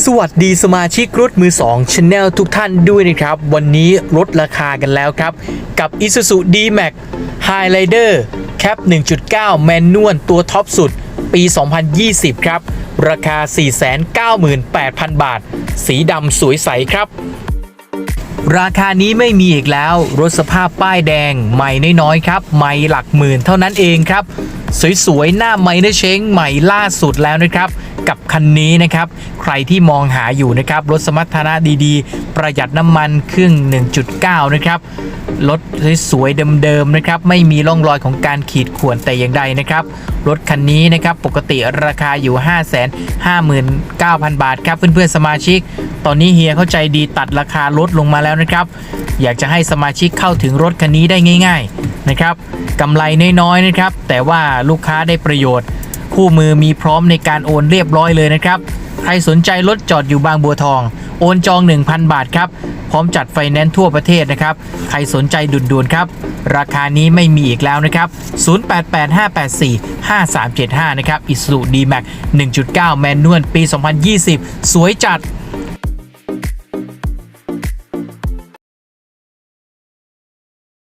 สวัสดีสมาชิกรถมือ2 Channel ทุกท่านด้วยนะครับ วันนี้ลดราคากันแล้วครับ กับ Isuzu D-Max Highlander Cap 1.9 แมนนวลตัวท็อปสุด ปี 2020 ครับ ราคา 498,000 บาท สีดำสวยใสครับ ราคานี้ไม่มีอีกแล้ว รถสภาพป้ายแดง ใหม่น้อยๆครับ ใหม่หลักหมื่นเท่านั้นเองครับ สวยๆ หน้าไมเนอร์เชงใหม่ล่าสุดแล้วนะครับ กับคันนี้นะครับ ใครที่มองหาอยู่นะครับ รถสมรรถนะดีๆ ประหยัดน้ำมันเครื่อง 1.9 นะครับ รถสวยๆ เดิมๆ นะครับ ไม่มีร่องรอยของการขีดข่วนแต่อย่างใดนะครับ รถคันนี้นะครับ ปกติราคาอยู่ 5 5 9 0 0 0 บาทครับ เพื่อนๆ สมาชิก ตอนนี้เฮียเข้าใจดีตัดราคาลดลงมาแล้วนะครับ อยากจะให้สมาชิกเข้าถึงรถคันนี้ได้ง่าย ๆ นะครับกำไรน้อยๆนะครับ แต่ว่าลูกค้าได้ประโยชน์ คู่มือมีพร้อมในการโอนเรียบร้อยเลยนะครับ ใครสนใจรถจอดอยู่บางบัวทอง โอนจอง 1,000 บาทครับ พร้อมจัดไฟแนนซ์ทั่วประเทศนะครับ ใครสนใจด่วนๆครับ ราคานี้ไม่มีอีกแล้วนะครับ 0885845375 นะครับ Isuzu D-Max 1.9 แมนนวลปี 2020 สวยจัด